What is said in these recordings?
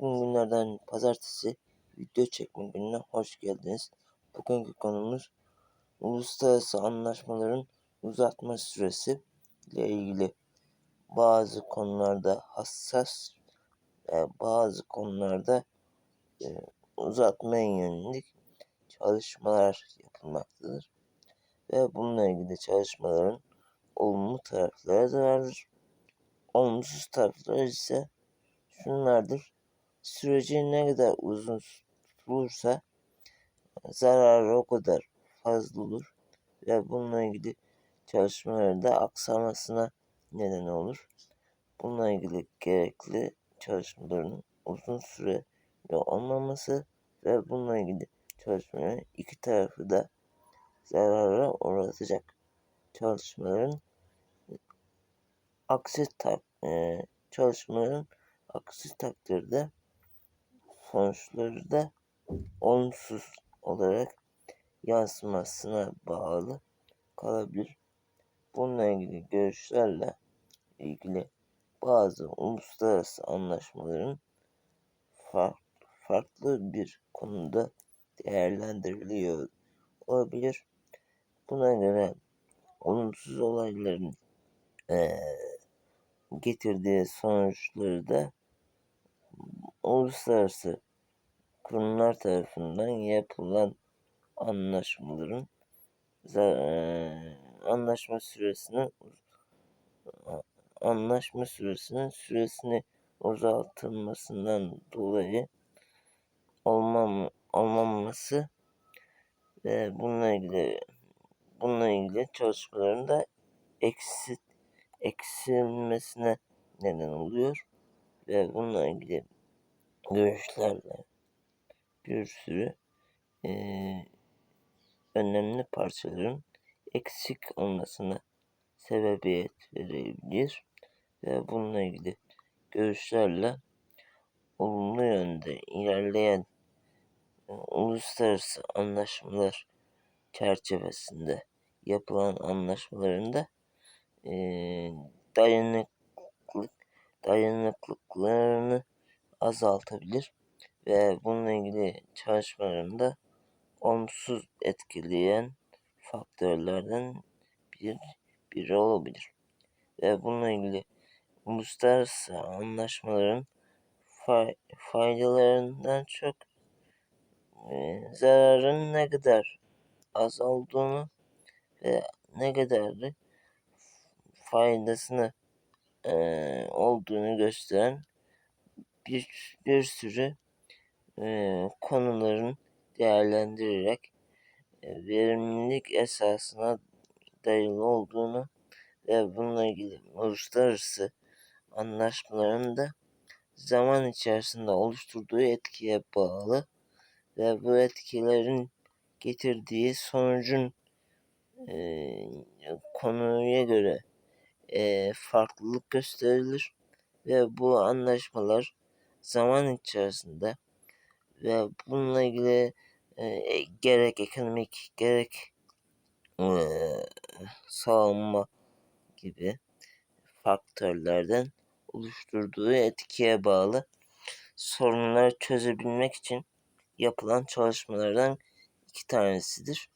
Bugün günlerden pazartesi video çekme gününe hoş geldiniz. Bugünkü konumuz uluslararası anlaşmaların uzatma süresi ile ilgili bazı konularda hassas ve bazı konularda e, uzatmaya yönelik çalışmalar yapılmaktadır. Ve bununla ilgili çalışmaların olumlu tarafları da vardır. Olumsuz tarafları ise şunlardır. Süreci ne kadar uzun tutulursa zararı o kadar fazla olur ve bununla ilgili çalışmaların da aksamasına neden olur. Bununla ilgili gerekli çalışmaların uzun süre olmaması ve bununla ilgili çalışmaların iki tarafı da zarara uğratacak çalışmaların aksi tak, e, çalışmaların aksi takdirde sonuçları da olumsuz olarak yansımasına bağlı kalabilir. Bununla ilgili görüşlerle ilgili bazı uluslararası anlaşmaların farklı bir konuda değerlendiriliyor olabilir. Buna göre olumsuz olayların ee, getirdiği sonuçları da uluslararası kurumlar tarafından yapılan anlaşmaların anlaşma süresini anlaşma süresinin süresini uzatılmasından dolayı olmam olmaması ve bununla ilgili bununla ilgili çalışmaların da eksilmesine neden oluyor ve bununla ilgili görüşlerle bir sürü e, önemli parçaların eksik olmasına sebebiyet verebilir ve bununla ilgili görüşlerle olumlu yönde ilerleyen e, uluslararası anlaşmalar çerçevesinde yapılan anlaşmalarında e, dayanıklık dayanıklıklarını azaltabilir ve bununla ilgili çalışmalarında olumsuz etkileyen faktörlerden bir biri olabilir. Ve bununla ilgili uluslararası anlaşmaların fay, faydalarından çok e, zararın ne kadar az olduğunu ve ne kadar faydasını e, olduğunu gösteren bir, bir sürü e, konuların değerlendirerek e, verimlilik esasına dayalı olduğunu ve bununla ilgili uluslararası anlaşmaların da zaman içerisinde oluşturduğu etkiye bağlı ve bu etkilerin getirdiği sonucun e, konuya göre e, farklılık gösterilir ve bu anlaşmalar zaman içerisinde ve bununla ilgili e, gerek ekonomik gerek e, savunma gibi faktörlerden oluşturduğu etkiye bağlı sorunları çözebilmek için yapılan çalışmalardan iki tanesidir.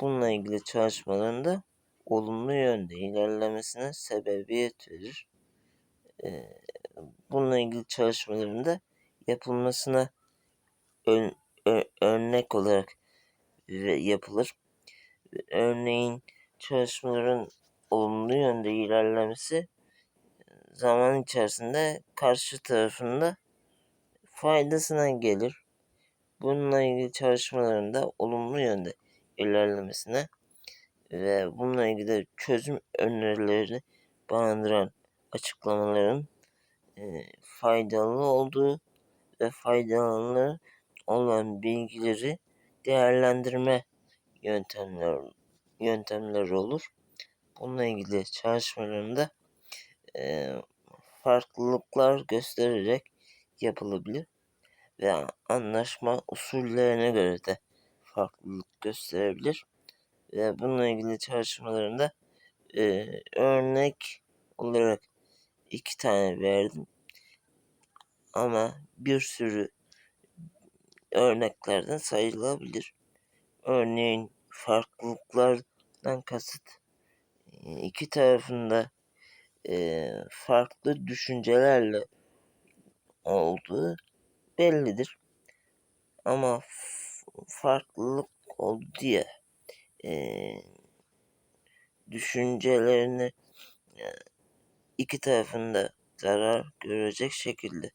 Bununla ilgili çalışmaların da olumlu yönde ilerlemesine sebebiyet verir. Ee, bununla ilgili çalışmaların da yapılmasına ön, ö, örnek olarak yapılır. Örneğin çalışmaların olumlu yönde ilerlemesi zaman içerisinde karşı tarafında faydasına gelir. Bununla ilgili çalışmaların da olumlu yönde ilerlemesine ve bununla ilgili çözüm önerilerini barındıran açıklamaların e, faydalı olduğu ve faydalı olan bilgileri değerlendirme yöntemler yöntemleri olur. Bununla ilgili çalışmalarında e, farklılıklar göstererek yapılabilir ve anlaşma usullerine göre de farklılık gösterebilir ve bununla ilgili çalışmalarında e, örnek olarak iki tane verdim. ama bir sürü örneklerden sayılabilir. Örneğin farklılıklardan kasıt iki tarafında e, farklı düşüncelerle olduğu bellidir. Ama farklılık oldu diye e, düşüncelerini e, iki tarafında zarar görecek şekilde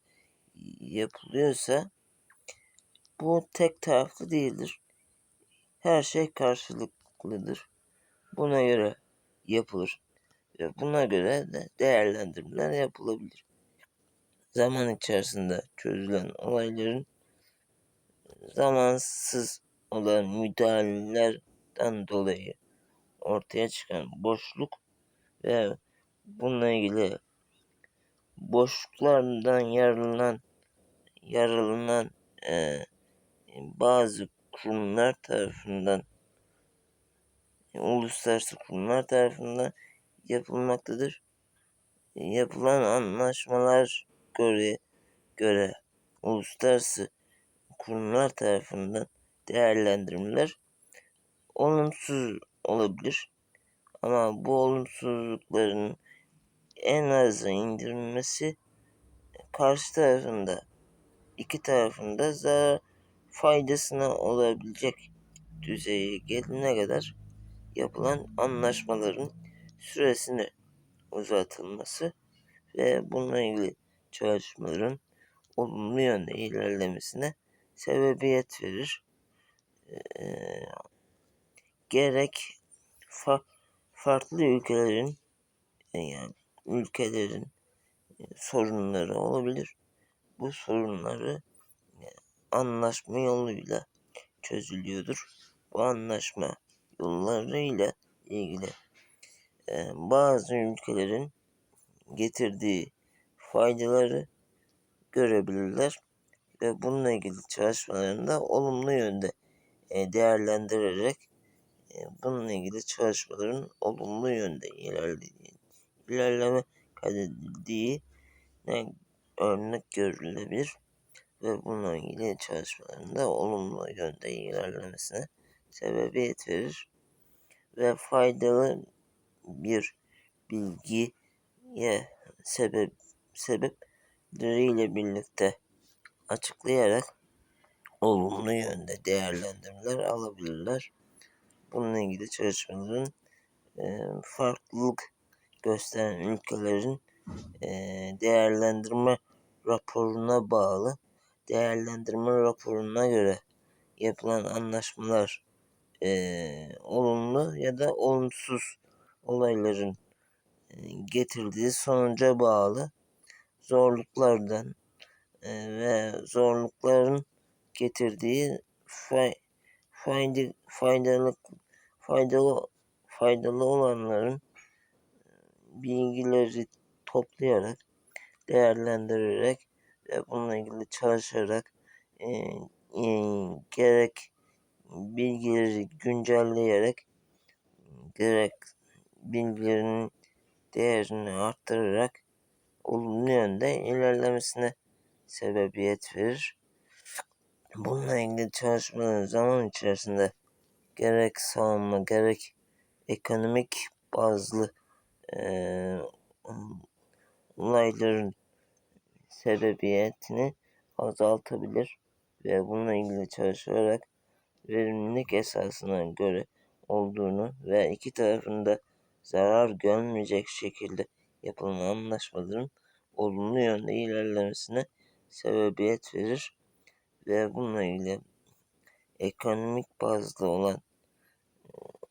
yapılıyorsa bu tek taraflı değildir. Her şey karşılıklıdır. Buna göre yapılır. Ve buna göre de değerlendirmeler yapılabilir. Zaman içerisinde çözülen olayların zamansız olan müdahalelerden dolayı ortaya çıkan boşluk ve bununla ilgili boşluklardan yararlanan yararlanan e, bazı kurumlar tarafından uluslararası kurumlar tarafından yapılmaktadır. Yapılan anlaşmalar göre göre uluslararası kurumlar tarafından değerlendirmeler olumsuz olabilir. Ama bu olumsuzlukların en aza indirilmesi karşı tarafında iki tarafında zarar faydasına olabilecek düzeye gelene kadar yapılan anlaşmaların süresini uzatılması ve bununla ilgili çalışmaların olumlu yönde ilerlemesine sebebiyet verir. Ee, gerek fa farklı ülkelerin yani ülkelerin sorunları olabilir. Bu sorunları anlaşma yoluyla çözülüyordur. Bu anlaşma yollarıyla ilgili e, bazı ülkelerin getirdiği faydaları görebilirler ve bununla ilgili çalışmalarında olumlu yönde e, değerlendirerek e, bununla ilgili çalışmaların olumlu yönde ilerlediği, ilerleme kaydedildiği ne örnek görülebilir ve bununla ilgili çalışmalarında olumlu yönde ilerlemesine sebebiyet verir ve faydalı bir bilgiye sebep sebepleriyle birlikte açıklayarak olumlu yönde değerlendirmeler alabilirler. Bununla ilgili çalışmaların e, farklılık gösteren ülkelerin değerlendirme raporuna bağlı. Değerlendirme raporuna göre yapılan anlaşmalar olumlu ya da olumsuz olayların getirdiği sonuca bağlı. Zorluklardan ve zorlukların getirdiği fay, fayda, faydalı faydalı faydalı olanların bilgileri toplayarak değerlendirerek ve bununla ilgili çalışarak e, e, gerek bilgileri güncelleyerek gerek bilgilerin değerini arttırarak olumlu yönde ilerlemesine sebebiyet verir. Bununla ilgili çalışmaların zaman içerisinde gerek savunma gerek ekonomik bazlı olayların sebebiyetini azaltabilir ve bununla ilgili çalışarak verimlilik esasına göre olduğunu ve iki tarafında zarar görmeyecek şekilde yapılan anlaşmaların olumlu yönde ilerlemesine sebebiyet verir ve bununla ilgili ekonomik bazlı olan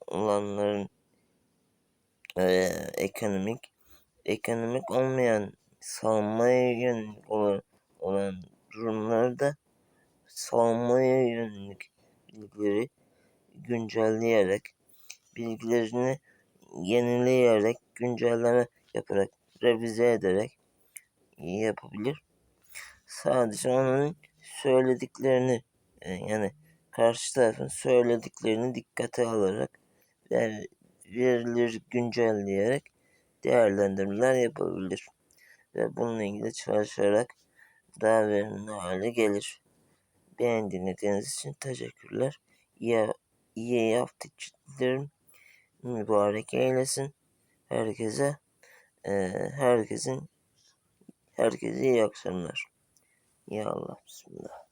olanların e, ekonomik ekonomik olmayan savunmaya yönelik olan, olan durumlarda savunmaya yönelik bilgileri güncelleyerek bilgilerini yenileyerek güncelleme yaparak revize ederek yapabilir. Sadece onun söylediklerini e, yani karşı tarafın söylediklerini dikkate alarak verileri güncelleyerek değerlendirmeler yapabilir. Ve bununla ilgili çalışarak daha verimli hale gelir. Beni dinlediğiniz için teşekkürler. İyi, iyi hafta dilerim. Mübarek eylesin. Herkese e, herkesin herkese iyi akşamlar. Ya Allah bismillah.